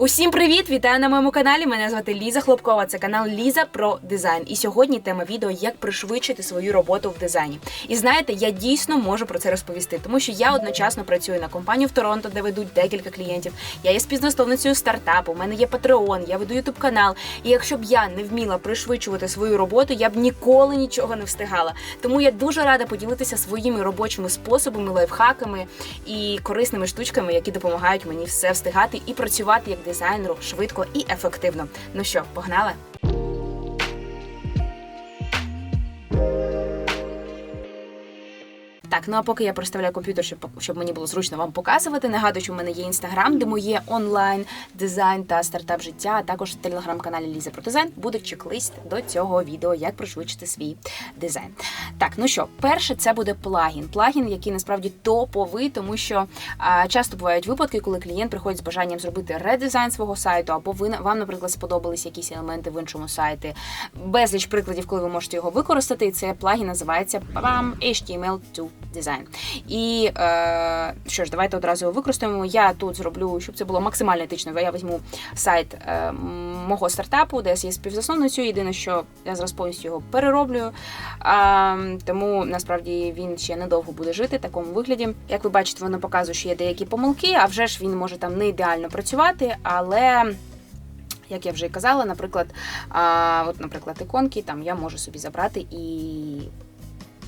Усім привіт! Вітаю на моєму каналі. Мене звати Ліза Хлопкова. Це канал Ліза про дизайн. І сьогодні тема відео як пришвидшити свою роботу в дизайні. І знаєте, я дійсно можу про це розповісти, тому що я одночасно працюю на компанію в Торонто, де ведуть декілька клієнтів. Я є співзасновницею стартапу. У мене є Patreon, я веду ютуб канал. І якщо б я не вміла пришвидшувати свою роботу, я б ніколи нічого не встигала. Тому я дуже рада поділитися своїми робочими способами, лайфхаками і корисними штучками, які допомагають мені все встигати і працювати як дизайнеру швидко і ефективно. Ну що, погнали? Так, ну а поки я проставляю комп'ютер, щоб, щоб мені було зручно вам показувати. Нагадую, що в мене є інстаграм, де моє онлайн дизайн та стартап життя. А також в телеграм-каналі Ліза про дизайн буде чек-лист до цього відео, як пришвидшити свій дизайн. Так, ну що, перше, це буде плагін. Плагін, який насправді топовий, тому що а, часто бувають випадки, коли клієнт приходить з бажанням зробити редизайн свого сайту, або ви вам, наприклад, сподобались якісь елементи в іншому сайті. Безліч прикладів, коли ви можете його використати. І це плагін називається PAM HTML2 Design. І е, що ж, давайте одразу його використаємо. Я тут зроблю, щоб це було максимально етично. Я візьму сайт е, мого стартапу, де я є співзасновницею. Єдине, що я зараз повністю його перероблю. Е, тому насправді він ще недовго буде жити в такому вигляді. Як ви бачите, воно показує, що є деякі помилки, а вже ж він може там не ідеально працювати, але. Як я вже і казала, наприклад, а, от, наприклад, іконки там я можу собі забрати і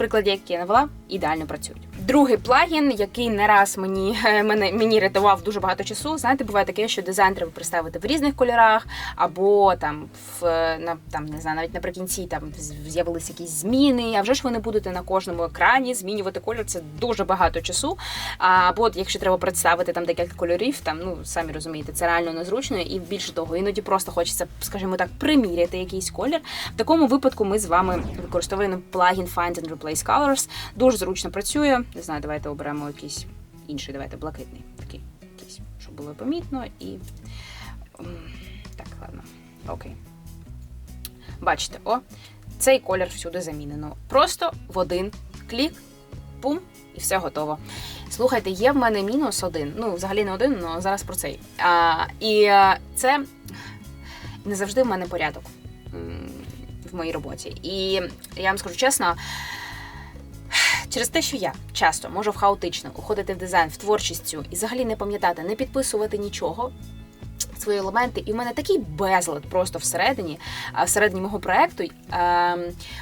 прикладі, які я навела, ідеально працюють. Другий плагін, який не раз мені мене мені рятував дуже багато часу. Знаєте, буває таке, що дизайн треба представити в різних кольорах, або там в на там не знаю, навіть наприкінці там з'явилися якісь зміни. А вже ж ви не будете на кожному екрані змінювати кольор. Це дуже багато часу. Або от, якщо треба представити там декілька кольорів, там ну самі розумієте, це реально незручно, і більше того, іноді просто хочеться, скажімо так, приміряти якийсь колір. В такому випадку ми з вами використовуємо плагін Find and Replace Colors. Дуже зручно працює. Не знаю, давайте оберемо якийсь інший, давайте блакитний. Такий, якийсь, щоб було помітно і. Так, ладно. Окей. Бачите, о, цей колір всюди замінено. Просто в один клік, пум, і все готово. Слухайте, є в мене мінус один. Ну, взагалі не один, але зараз про цей. А, І це не завжди в мене порядок в моїй роботі. І я вам скажу чесно. Через те, що я часто можу хаотично уходити в дизайн, в творчість і взагалі не пам'ятати, не підписувати нічого. Свої елементи, і в мене такий безлад просто всередині, всередині мого проекту.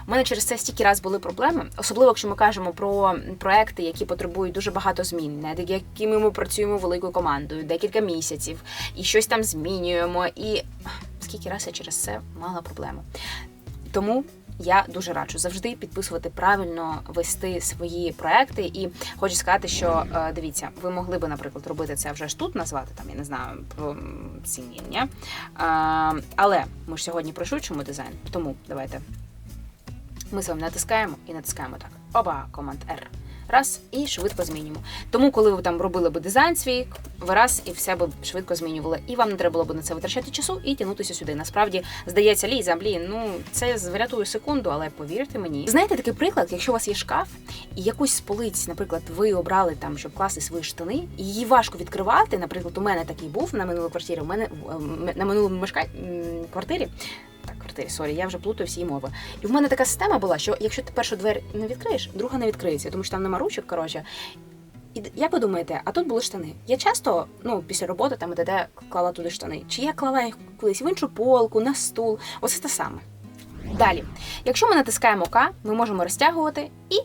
У мене через це стільки раз були проблеми, особливо якщо ми кажемо про проекти, які потребують дуже багато змін, над якими ми працюємо великою командою, декілька місяців, і щось там змінюємо. І скільки раз я через це мала проблему. Тому я дуже раджу завжди підписувати правильно вести свої проекти. І хочу сказати, що е, дивіться, ви могли би, наприклад, робити це вже ж тут, назвати там, я не знаю, цініння. Але ми ж сьогодні пришвидшуємо дизайн, тому давайте ми з вами натискаємо і натискаємо так. Оба, команд R раз і швидко змінюємо. Тому, коли ви там робили би дизайн свій, ви раз і все би швидко змінювали. І вам не треба було б на це витрачати часу і тягнутися сюди. Насправді здається, ліза, блін, ну це врятує секунду, але повірте мені. Знаєте такий приклад, якщо у вас є шкаф і якусь з полиць, наприклад, ви обрали там, щоб класти свої штани, і її важко відкривати. Наприклад, у мене такий був на минулій квартирі. У мене на минулому мешка... квартирі квартирі. Сорі, я вже плутаю всі мови. І в мене така система була, що якщо ти першу двері не відкриєш, друга не відкриється, тому що там нема ручок, коротше. І як ви думаєте, а тут були штани? Я часто, ну, після роботи там де клала туди штани. Чи я клала їх кудись в іншу полку, на стул? Оце те саме. Далі, якщо ми натискаємо К, ми можемо розтягувати і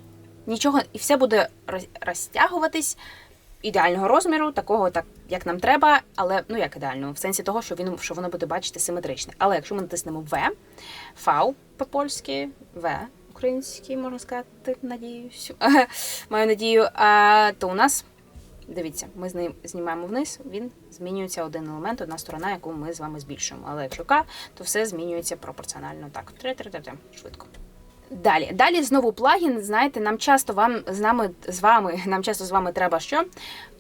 нічого, і все буде розтягуватись ідеального розміру, такого, так як нам треба, але ну як ідеального, в сенсі того, що він що воно буде бачити симетричне. Але якщо ми натиснемо В, Фау по-польськи, В український, можна сказати, надіюсь, маю надію, а, то у нас. Дивіться, ми з ним знімаємо вниз, він змінюється один елемент, одна сторона, яку ми з вами збільшуємо. Але якщо К, то все змінюється пропорціонально. Так, три-три-три, швидко. Далі, далі знову плагін. Знаєте, нам часто вам з нами з вами, нам часто з вами треба що?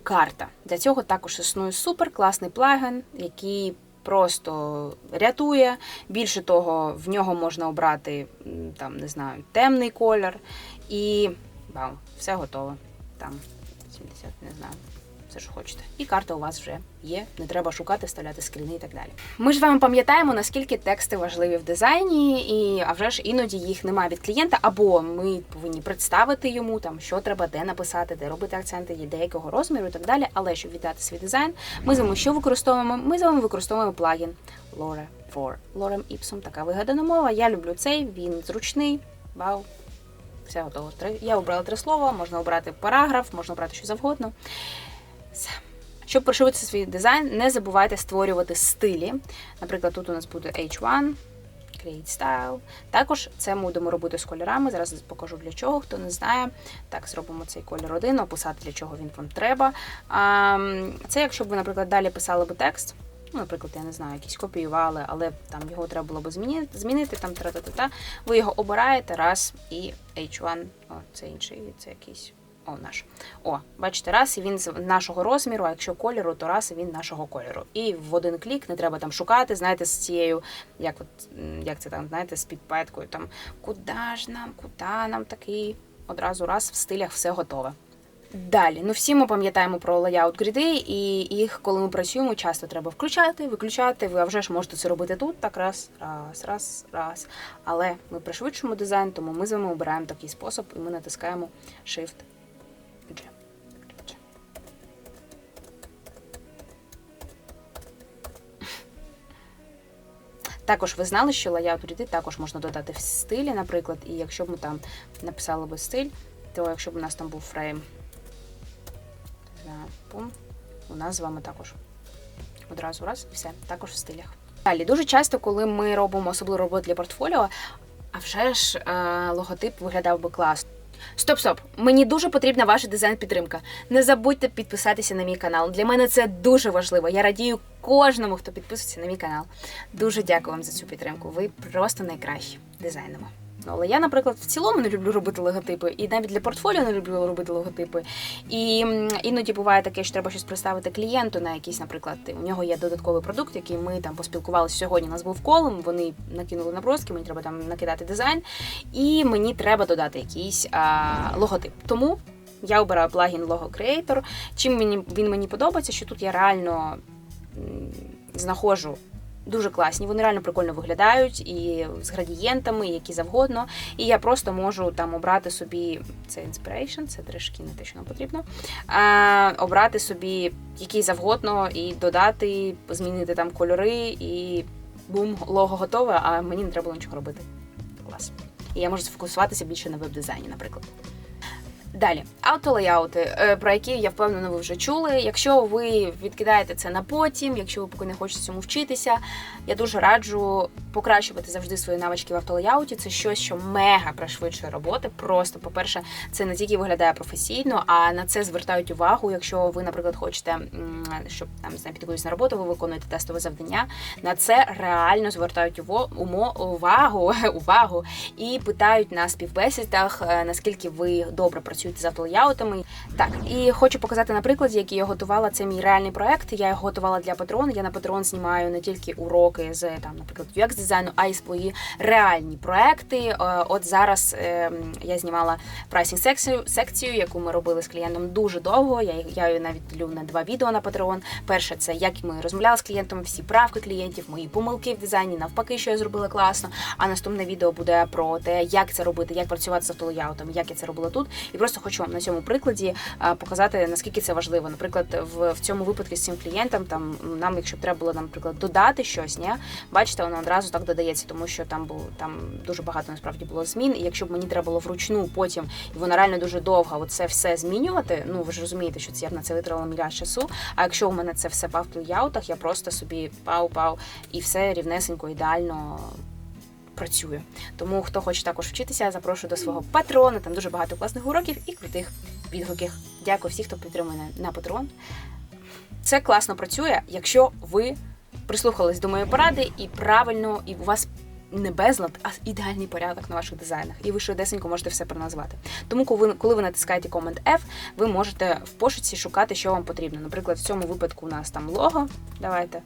Карта. Для цього також існує супер класний плагін, який просто рятує. Більше того, в нього можна обрати там, не знаю, темний колір. І вау, все готово. Там 70, не знаю. Все, що хочете. І карта у вас вже є. Не треба шукати, вставляти скріни і так далі. Ми ж вами пам'ятаємо, наскільки тексти важливі в дизайні, і а вже ж іноді їх немає від клієнта, або ми повинні представити йому там, що треба, де написати, де робити акценти, є деякого розміру і так далі. Але щоб віддати свій дизайн, ми з вами що використовуємо? Ми з вами використовуємо плагін Lore for Lorem Ipsum. Така вигадана мова. Я люблю цей, він зручний. Вау. Все готово. Я обрала три слова, можна обрати параграф, можна обрати що завгодно. Все. Щоб прошивити свій дизайн, не забувайте створювати стилі. Наприклад, тут у нас буде H1, Create Style. Також це ми будемо робити з кольорами. Зараз покажу для чого, хто не знає. Так, зробимо цей колір один, описати, для чого він вам треба. Це якщо б ви, наприклад, далі писали би текст. Ну, наприклад, я не знаю, якісь копіювали, але там його треба було б змінити, змінити там тра-та-та-та. Ви його обираєте раз і H1, о, це інший, це якийсь. О, наш. О, бачите, раз він з нашого розміру, а якщо кольору, то раз він нашого кольору. І в один клік не треба там шукати, знаєте, з цією, як от як це там, знаєте, з підпеткою, там куди ж нам, куди нам такий. Одразу раз в стилях все готове. Далі, ну всі ми пам'ятаємо про layout гріди, і їх, коли ми працюємо, часто треба включати, виключати. Ви вже ж можете це робити тут, так раз, раз, раз, раз. Але ми пришвидшуємо дизайн, тому ми з вами обираємо такий спосіб, і ми натискаємо Shift Також ви знали, що layout гріди також можна додати в стилі, наприклад, і якщо б ми там написали би стиль, то якщо б у нас там був фрейм. У нас з вами також. Одразу раз і все, також в стилях. Далі, дуже часто, коли ми робимо особливу роботу для портфоліо, а вже ж е, логотип виглядав би класно. Стоп, стоп! Мені дуже потрібна ваша дизайн-підтримка. Не забудьте підписатися на мій канал. Для мене це дуже важливо. Я радію кожному, хто підписується на мій канал. Дуже дякую вам за цю підтримку. Ви просто найкращі дизайнемо. Але я, наприклад, в цілому не люблю робити логотипи, і навіть для портфоліо не люблю робити логотипи. І іноді буває таке, що треба щось представити клієнту на якийсь, наприклад, у нього є додатковий продукт, який ми там поспілкувалися сьогодні. У нас був колом, вони накинули наброски, мені треба там накидати дизайн, і мені треба додати якийсь а, логотип. Тому я обираю плагін Logo Creator. Чим мені він мені подобається, що тут я реально знаходжу дуже класні. Вони реально прикольно виглядають і з градієнтами, які завгодно. І я просто можу там обрати собі це inspiration, це трішки не те, що нам потрібно. А, обрати собі який завгодно і додати, змінити там кольори, і бум, лого готове, а мені не треба було нічого робити. Клас. І я можу сфокусуватися більше на веб-дизайні, наприклад. Далі, автолеяути, е, про які я впевнена, ви вже чули. Якщо ви відкидаєте це на потім, якщо ви поки не хочете цьому вчитися, я дуже раджу покращувати завжди свої навички в автолеяуті. Це щось, що мега пришвидшує роботи. Просто, по-перше, це не тільки виглядає професійно, а на це звертають увагу. Якщо ви, наприклад, хочете, щоб там знаю, на роботу, ви виконуєте тестове завдання. На це реально звертають увагу, увагу і питають на співбесідах, е, наскільки ви добре працюєте з автолеяутами. Так, і хочу показати на прикладі, який я готувала. Це мій реальний проект. Я його готувала для Patreon. Я на Patreon знімаю не тільки уроки з там, наприклад, UX дизайну, а й свої реальні проекти. Е, От зараз е, я знімала прайсінг секцію, яку ми робили з клієнтом дуже довго. Я, я її навіть ділю на два відео на Patreon. Перше, це як ми розмовляли з клієнтом, всі правки клієнтів, мої помилки в дизайні, навпаки, що я зробила класно. А наступне відео буде про те, як це робити, як працювати з автолеяутом, як я це робила тут. І просто хочу вам на цьому прикладі показати, наскільки це важливо. Наприклад, в, в цьому випадку з цим клієнтом, там нам, якщо б треба було, наприклад, додати щось, ні, бачите, воно одразу так додається, тому що там був там дуже багато насправді було змін. І якщо б мені треба було вручну потім, і воно реально дуже довго, оце все змінювати. Ну ви ж розумієте, що це я б на це витратила мільярд часу. А якщо у мене це все в автолеяутах, я просто собі пау-пау і все рівнесенько, ідеально працює. Тому хто хоче також вчитися, запрошую до свого патрона. Там дуже багато класних уроків і крутих відгуків. Дякую всім, хто підтримує на патрон. Це класно працює, якщо ви прислухались до моєї поради і правильно, і у вас не безлад, а ідеальний порядок на ваших дизайнах. І ви швидесенько можете все проназвати. Тому, коли ви, коли ви натискаєте Command F, ви можете в пошуці шукати, що вам потрібно. Наприклад, в цьому випадку у нас там лого. Давайте.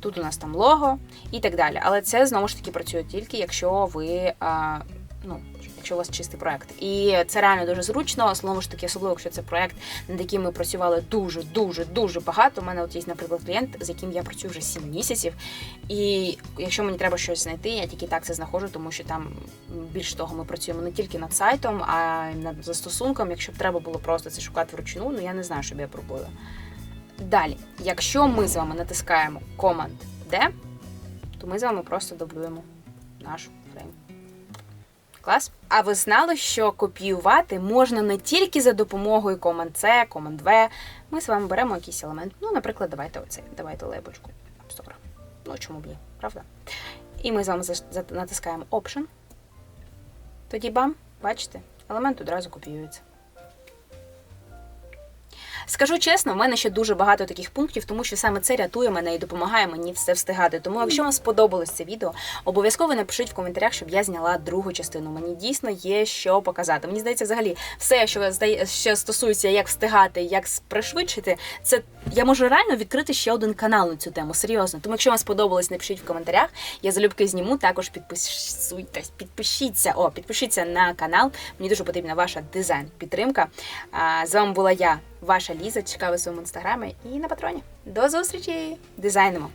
Тут у нас там лого і так далі. Але це знову ж таки працює тільки, якщо ви. А, ну, якщо у вас чистий проект. І це реально дуже зручно. Слово ж таки, особливо, якщо це проект, над яким ми працювали дуже, дуже, дуже багато. У мене от є, наприклад, клієнт, з яким я працюю вже 7 місяців. І якщо мені треба щось знайти, я тільки так це знаходжу, тому що там більш того, ми працюємо не тільки над сайтом, а й над застосунком. Якщо б треба було просто це шукати вручну, ну я не знаю, що б я пробувала. Далі, якщо ми з вами натискаємо Command D, то ми з вами просто дублюємо наш фрейм. Клас. А ви знали, що копіювати можна не тільки за допомогою команд C, команд V. Ми з вами беремо якийсь елемент. Ну, наприклад, давайте оцей. Давайте лейбочку. Store. Ну, чому б ні, правда? І ми з вами натискаємо Option. Тоді бам, бачите, елемент одразу копіюється. Скажу чесно, в мене ще дуже багато таких пунктів, тому що саме це рятує мене і допомагає мені все встигати. Тому, якщо вам сподобалось це відео, обов'язково напишіть в коментарях, щоб я зняла другу частину. Мені дійсно є що показати. Мені здається, взагалі, все, що що стосується, як встигати, як пришвидшити, це я можу реально відкрити ще один канал на цю тему. Серйозно. Тому, якщо вам сподобалось, напишіть в коментарях. Я залюбки зніму. Також підписуйтесь, підпишіться. О, підпишіться на канал. Мені дуже потрібна ваша дизайн підтримка. А, з вами була я, ваша Ліза. Чекаю у своєму інстаграмі і на патроні. До зустрічі! Дизайнимо!